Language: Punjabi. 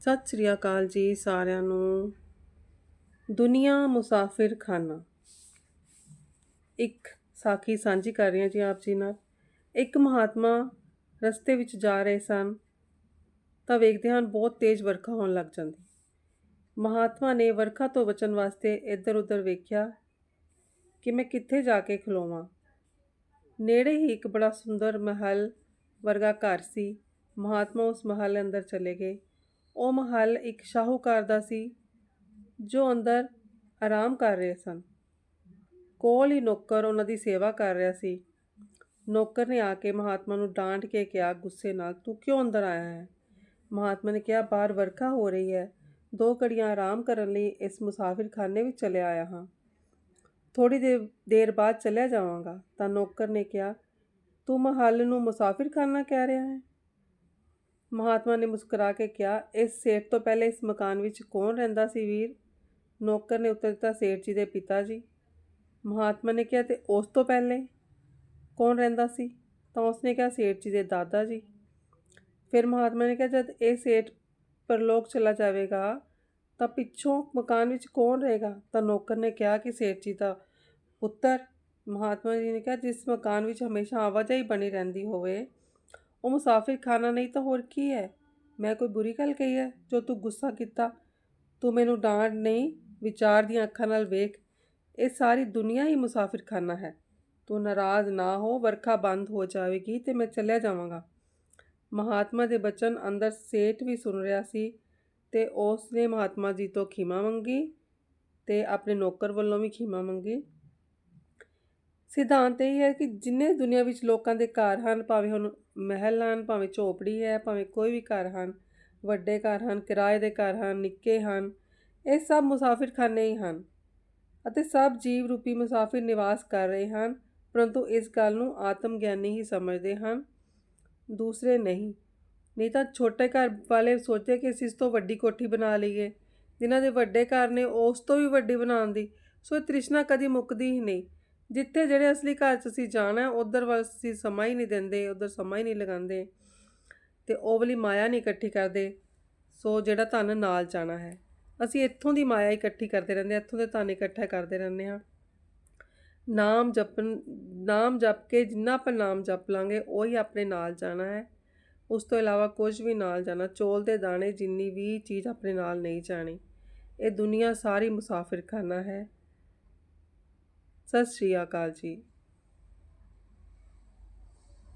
ਸਤਿ ਸ੍ਰੀ ਅਕਾਲ ਜੀ ਸਾਰਿਆਂ ਨੂੰ। ਦੁਨੀਆ ਮੁਸਾਫਿਰ ਖਾਨਾ ਇੱਕ ਸਾਖੀ ਸਾਂਝੀ ਕਰ ਰਹੀ ਹਾਂ ਜੀ ਆਪ ਜੀ ਨਾਲ। ਇੱਕ ਮਹਾਤਮਾ ਰਸਤੇ ਵਿੱਚ ਜਾ ਰਹੇ ਸਨ, ਤਾਂ ਵੇਖਦੇ ਹਨ ਬਹੁਤ ਤੇਜ਼ ਵਰਖਾ ਹੋਣ ਲੱਗ ਜਾਂਦੀ। ਮਹਾਤਮਾ ਨੇ ਵਰਖਾ ਤੋਂ ਬਚਣ ਵਾਸਤੇ ਇੱਧਰ ਉੱਧਰ ਵੇਖਿਆ ਕਿ ਮੈਂ ਕਿੱਥੇ ਜਾ ਕੇ ਖਲੋਵਾਂ। ਨੇੜੇ ਹੀ ਇੱਕ ਬੜਾ ਸੁੰਦਰ ਮਹਿਲ ਵਰਗਾ ਘਰ ਸੀ। ਮਹਾਤਮਾ ਉਸ ਮਹਿਲ ਅੰਦਰ ਚਲੇ ਗਏ। ਉਹ ਮਹੱਲ ਇੱਕ ਸ਼ਾਹੂਕਾਰ ਦਾ ਸੀ, ਜੋ ਅੰਦਰ ਆਰਾਮ ਕਰ ਰਹੇ ਸਨ। ਕੋਲ ਹੀ ਨੌਕਰ ਉਹਨਾਂ ਦੀ ਸੇਵਾ ਕਰ ਰਿਹਾ ਸੀ। ਨੌਕਰ ਨੇ ਆ ਕੇ ਮਹਾਤਮਾ ਨੂੰ ਡਾਂਟ ਕੇ ਕਿਹਾ, ਗੁੱਸੇ ਨਾਲ, ਤੂੰ ਕਿਉਂ ਅੰਦਰ ਆਇਆ ਹੈ? ਮਹਾਤਮਾ ਨੇ ਕਿਹਾ, ਬਾਹਰ ਵਰਖਾ ਹੋ ਰਹੀ ਹੈ। ਦੋ ਘੜੀਆਂ ਆਰਾਮ ਕਰਨ ਲਈ ਇਸ ਮੁਸਾਫਿਰਖਾਨੇ ਵਿੱਚ ਚਲੇ ਆਇਆ ਹਾਂ। ਥੋੜੀ ਦੇਰ ਦੇਰ ਬਾਅਦ ਚਲਿਆ ਜਾਵਾਂਗਾ। ਤਾਂ ਨੌਕਰ ਨੇ ਕਿਹਾ, ਤੂੰ ਮਹੱਲ ਨੂੰ ਮੁਸਾਫਿਰਖਾਨਾ ਕਹਿ ਰਿਹਾ ਹੈ? ਮਹਾਤਮਾ ਨੇ ਮੁਸਕਰਾ ਕੇ ਕਿਹਾ, ਇਸ ਸੇਠ ਤੋਂ ਪਹਿਲੇ ਇਸ ਮਕਾਨ ਵਿੱਚ ਕੌਣ ਰਹਿੰਦਾ ਸੀ ਵੀਰ? ਨੌਕਰ ਨੇ ਉੱਤਰ ਦਿੱਤਾ, ਸੇਠ ਜੀ ਦੇ ਪਿਤਾ ਜੀ। ਮਹਾਤਮਾ ਨੇ ਕਿਹਾ, ਤੇ ਉਸ ਤੋਂ ਪਹਿਲੇ ਕੌਣ ਰਹਿੰਦਾ ਸੀ? ਤਾਂ ਉਸਨੇ ਕਿਹਾ, ਸੇਠ ਜੀ ਦੇ ਦਾਦਾ ਜੀ। ਫਿਰ ਮਹਾਤਮਾ ਨੇ ਕਿਹਾ, ਜਦ ਇਹ ਸੇਠ ਪਰਲੋਕ ਚਲਾ ਜਾਵੇਗਾ, ਤਾਂ ਪਿੱਛੋਂ ਮਕਾਨ ਵਿੱਚ ਕੌਣ ਰਹੇਗਾ? ਤਾਂ ਨੌਕਰ ਨੇ ਕਿਹਾ ਕਿ ਸੇਠ ਜੀ ਦਾ ਪੁੱਤਰ। ਮਹਾਤਮਾ ਜੀ ਨੇ ਕਿਹਾ, ਜਿਸ ਮਕਾਨ ਵਿੱਚ ਹਮੇਸ਼ਾ ਆਵਾਜਾਈ ਬਣੀ ਰਹਿੰਦੀ ਹੋਵੇ ਉਹ ਮੁਸਾਫਿਰ ਖਾਨਾ ਨਹੀਂ ਤਾਂ ਹੋਰ ਕੀ ਹੈ? ਮੈਂ ਕੋਈ ਬੁਰੀ ਗੱਲ ਕਹੀ ਹੈ? ਜੋ ਤੂੰ ਗੁੱਸਾ ਕੀਤਾ, ਤੂੰ ਮੈਨੂੰ ਡਾਂਟ ਨਹੀਂ, ਵਿਚਾਰ ਦੀਆਂ ਅੱਖਾਂ ਨਾਲ ਵੇਖ। ਇਹ ਸਾਰੀ ਦੁਨੀਆ ਹੀ ਮੁਸਾਫਿਰ ਖਾਨਾ ਹੈ। ਤੂੰ ਨਾਰਾਜ਼ ਨਾ ਹੋ, ਵਰਖਾ ਬੰਦ ਹੋ ਜਾਵੇਗੀ ਤੇ ਮੈਂ ਚੱਲਿਆ ਜਾਵਾਂਗਾ। ਮਹਾਤਮਾ ਦੇ ਬਚਨ ਅੰਦਰ ਸੇਠ ਵੀ ਸੁਣ ਰਿਹਾ ਸੀ ਤੇ ਉਸ ਨੇ ਮਹਾਤਮਾ ਜੀ ਤੋਂ ਖਿਮਾ ਮੰਗੀ ਤੇ ਆਪਣੇ ਨੌਕਰ ਵੱਲੋਂ ਵੀ ਖਿਮਾ ਮੰਗੀ। ਸਿਧਾਂਤ ਇਹ ਹੈ ਕਿ ਜਿੰਨੇ ਦੁਨੀਆ ਵਿੱਚ ਲੋਕਾਂ ਦੇ ਘਰ ਹਨ, ਭਾਵੇਂ ਹੁਣ ਮਹਿਲ ਹਨ, ਭਾਵੇਂ ਝੋਪੜੀ ਹੈ, ਭਾਵੇਂ ਕੋਈ ਵੀ ਘਰ ਹਨ, ਵੱਡੇ ਘਰ ਹਨ, ਕਿਰਾਏ ਦੇ ਘਰ ਹਨ, ਨਿੱਕੇ ਹਨ, ਇਹ ਸਭ ਮੁਸਾਫਿਰਖਾਨੇ ਹੀ ਹਨ ਅਤੇ ਸਭ ਜੀਵ ਰੂਪੀ ਮੁਸਾਫਿਰ ਨਿਵਾਸ ਕਰ ਰਹੇ ਹਨ, ਪਰੰਤੂ ਇਸ ਗੱਲ ਨੂੰ ਆਤਮ ਗਿਆਨੀ ਹੀ ਸਮਝਦੇ ਹਨ। ਦੂਸਰੇ ਨਹੀਂ ਨਹੀਂ ਤਾਂ ਛੋਟੇ ਘਰ ਵਾਲੇ ਸੋਚਦੇ ਕਿ ਅਸੀਂ ਇਸ ਤੋਂ ਵੱਡੀ ਕੋਠੀ ਬਣਾ ਲਈਏ, ਜਿਨ੍ਹਾਂ ਦੇ ਵੱਡੇ ਘਰ ਨੇ ਉਸ ਤੋਂ ਵੀ ਵੱਡੀ ਬਣਾਉਣ ਦੀ, ਸੋ ਇਹ ਤ੍ਰਿਸ਼ਨਾ ਕਦੀ ਮੁੱਕਦੀ ਹੀ ਨਹੀਂ। ਜਿੱਥੇ ਜਿਹੜੇ ਅਸਲੀ ਘਰ 'ਚ ਅਸੀਂ ਜਾਣਾ, ਉਧਰ ਵੱਲ ਅਸੀਂ ਸਮਾਂ ਹੀ ਨਹੀਂ ਦਿੰਦੇ, ਉਧਰ ਸਮਾਂ ਹੀ ਨਹੀਂ ਲਗਾਉਂਦੇ ਤੇ ਉਹ ਵਾਲੀ ਮਾਇਆ ਨਹੀਂ ਇਕੱਠੀ ਕਰਦੇ। ਸੋ ਜਿਹੜਾ ਧਨ ਨਾਲ ਜਾਣਾ ਹੈ। ਅਸੀਂ ਇੱਥੋਂ ਦੀ ਮਾਇਆ ਇਕੱਠੀ ਕਰਦੇ ਰਹਿੰਦੇ ਇੱਥੋਂ ਦੇ ਧਨ ਇਕੱਠਾ ਕਰਦੇ ਰਹਿੰਦੇ ਹਾਂ। ਨਾਮ ਜਪਨ, ਨਾਮ ਜਪ ਕੇ ਜਿੰਨਾ ਆਪਾਂ ਨਾਮ ਜਪ ਲਾਂਗੇ, ਉਹੀ ਆਪਣੇ ਨਾਲ ਜਾਣਾ ਹੈ। ਉਸ ਤੋਂ ਇਲਾਵਾ ਕੁਝ ਵੀ ਨਾਲ ਜਾਣਾ, ਚੋਲ ਦੇ ਦਾਣੇ ਜਿੰਨੀ ਵੀ ਚੀਜ਼ ਆਪਣੇ ਨਾਲ ਨਹੀਂ ਜਾਣੀ, ਇਹ ਦੁਨੀਆ ਸਾਰੀ ਮੁਸਾਫਿਰ ਮੁਸਾਫਿਰਖਾਨਾ ਹੈ। ਸਤਿ ਸ਼੍ਰੀ ਅਕਾਲ ਜੀ।